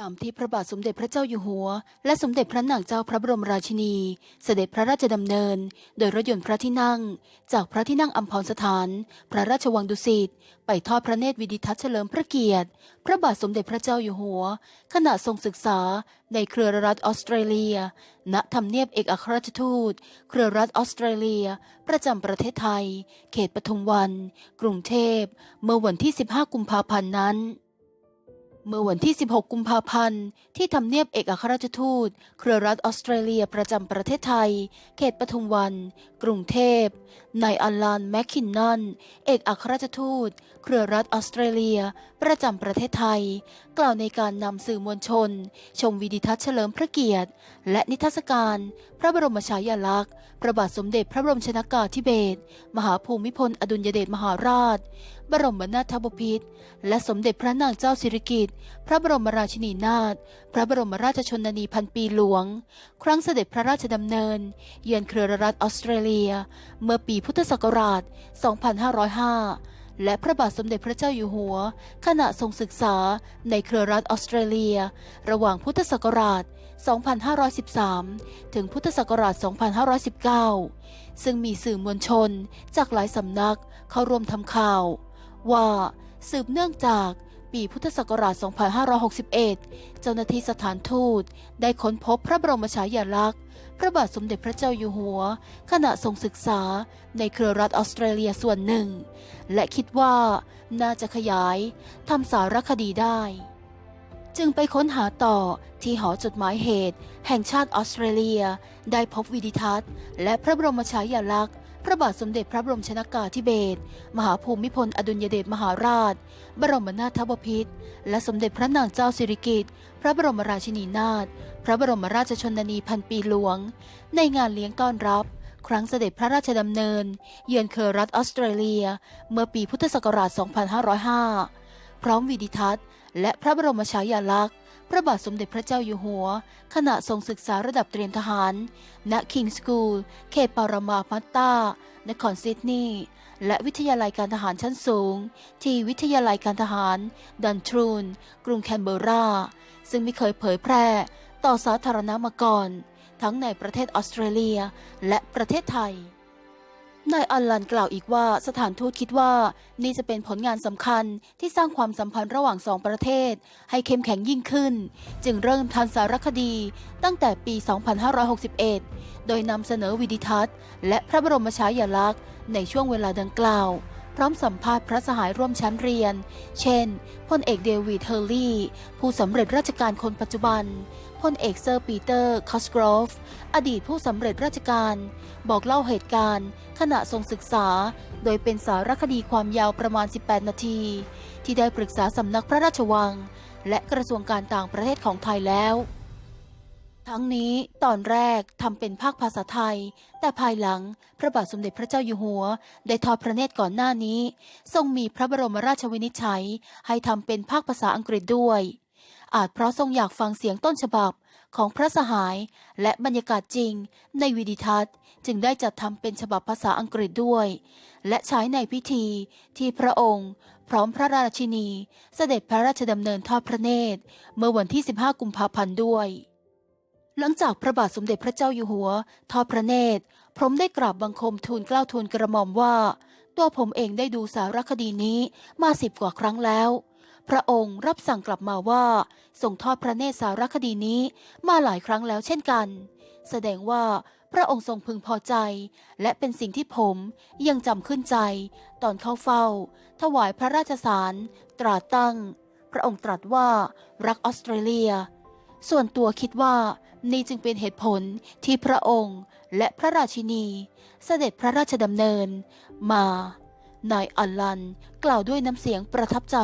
ตามที่พระบาทสมเด็จพระเจ้าอยู่หัว และสมเด็จพระนางเจ้าพระบรมราชินี เสด็จพระราชดำเนิน โดยรถยนต์พระที่นั่ง จากพระที่นั่งอัมพรสถาน พระราชวังดุสิตไปทอดพระเนตรวิดิทัศน์เฉลิมพระเกียรติ พระบาทสมเด็จพระเจ้าอยู่หัว ขณะทรงศึกษาในเครือรัฐออสเตรเลีย ณทำเนียบเอกอัครราชทูต เครือรัฐออสเตรเลีย ประจำประเทศไทย เขตปทุมวัน กรุงเทพ เมื่อวันที่ 15 กุมภาพันธ์นั้น เมื่อวันที่ 16 กุมภาพันธ์ ที่ทำเนียบเอกอัครราชทูต เครือรัฐออสเตรเลียประจำประเทศไทย เขตปทุมวัน กรุงเทพ นายอลันแมคคินนอนเอกอัครราชทูต เครือรัฐออสเตรเลีย ประจำประเทศไทย กล่าวในการนำสื่อมวลชน ชมวิดิทัศน์เฉลิมพระเกียรติ และนิทรรศการ พระบรมฉายาลักษณ์ พระบาทสมเด็จพระบรมชนากาธิเบศร มหาภูมิพลอดุลยเดชมหาราช บรมนาถบพิตร และสมเด็จพระนางเจ้าสิริกิติ์พระบรมราชินีนาถ พระบรมราชชนนีพันปีหลวง ครั้งเสด็จพระราชดำเนิน เยือนเครือรัฐออสเตรเลีย เมื่อปีพุทธศักราช 2505 และพระบาทสมเด็จพระเจ้าอยู่หัว ขณะทรงศึกษาในเครือรัฐออสเตรเลีย ระหว่างพุทธศักราช 2513 ถึงพุทธศักราช 2519 ซึ่งมีสื่อมวลชนจากหลายสำนักเข้าร่วมทำข่าว ว่าสืบเนื่องจาก ปีพุทธศักราช 2561 เจ้าหน้าที่สถานทูตได้ค้นพบพระบรมฉายาลักษณ์ พระบาทสมเด็จพระเจ้าอยู่หัว ขณะทรงศึกษาในเครือรัฐออสเตรเลียส่วนหนึ่ง และคิดว่าน่าจะขยายทำสารคดีได้ จึงไปค้นหาต่อที่หอจดหมายเหตุ แห่งชาติออสเตรเลีย ได้พบวิดิทัศน์ และพระบรมฉายาลักษณ์ พระบาทสมเด็จพระบรมชนากาธิเบศรมหาภูมิพลอดุลยเดชมหาราช บรมนาถบพิตรและสมเด็จพระนางเจ้าสิริกิติ์พระบรมราชินีนาถพระบรมราชชนนีพันปีหลวง ในงานเลี้ยงต้อนรับ ครั้งเสด็จพระราชดำเนิน เยือนเครือรัฐออสเตรเลีย เมื่อปีพุทธศักราช 2505 พร้อมวิดิทัศน์ และพระบรมฉายาลักษณ์ พระบาทสมเด็จพระเจ้าอยู่หัว ขณะทรงศึกษาระดับเตรียมทหาร ณคิงสกูล เขตปารามาพัตตานครซิดนีย์และวิทยาลัยการทหารชั้นสูง ที่วิทยาลัยการทหาร ดันทรูน กรุงแคนเบอร์รา ซึ่งไม่เคยเผยแพร่ต่อสาธารณะมาก่อน ทั้งในประเทศออสเตรเลียและประเทศไทย นายอัลลันกล่าวอีกว่าสถานทูตคิดว่า นี่จะเป็นผลงานสำคัญที่สร้างความสัมพันธ์ระหว่างสองประเทศ ให้เข้มแข็งยิ่งขึ้น จึงเริ่มทันสารคดีตั้งแต่ปี 2561 โดยนำเสนอวิดิทัศน์ และพระบรมฉายาลักษณ์ในช่วงเวลาดังกล่าว พร้อมสัมภาษณ์พระสหายร่วมชั้นเรียน เช่น พลเอกเดวิดเฮอร์ลีย์ผู้สำเร็จราชการคนปัจจุบัน พลเอกเซอร์ปีเตอร์คอสกรอฟ อดีตผู้สำเร็จราชการ บอกเล่าเหตุการณ์ ขณะทรงศึกษา โดยเป็นสารคดีความยาวประมาณ 18 นาที ที่ได้ปรึกษาสำนักพระราชวัง และกระทรวงการต่างประเทศของไทยแล้ว ทั้งนี้ตอนแรกทำเป็นภาคภาษาไทย แต่ภายหลังพระบาทสมเด็จพระเจ้าอยู่หัว ได้ทอดพระเนตรก่อนหน้านี้ ทรงมีพระบรมราชวินิจฉัย ให้ทำเป็นภาคภาษาอังกฤษด้วย อาจเพราะทรงอยากฟังเสียงต้นฉบับของพระสหายและบรรยากาศจริง ในวิดิทัศน์ จึงได้จัดทำเป็นฉบับภาษาอังกฤษด้วย และใช้ในพิธีที่พระองค์ พร้อมพระราชินี เสด็จพระราชดำเนินทอดพระเนตร เมื่อวันที่ 15 กุมภาพันธ์ด้วย หลังจากพระบาทสมเด็จพระเจ้าอยู่หัว ทอดพระเนตรพร้อมได้กราบบังคมทูลเกล้าทูลกระหม่อมว่า ตัวผมเองได้ดูสารคดีนี้มาสิบกว่าครั้งแล้ว พระองค์รับสั่งกลับมาว่าส่งทอดพระเนตรสารคดีนี้มาหลายครั้งแล้วเช่นกัน แสดงว่าพระองค์ทรงพึงพอใจ และเป็นสิ่งที่ผมยังจำขึ้นใจ ตอนเข้าเฝ้า ถวายพระราชสาร ตราตั้ง พระองค์ตรัสว่ารักออสเตรเลีย ส่วนตัวคิดว่านี่จึงเป็นเหตุผลที่พระองค์และพระราชินี เสด็จพระราชดำเนิน มา นายอัลลันกล่าวด้วยน้ำเสียงประทับใจ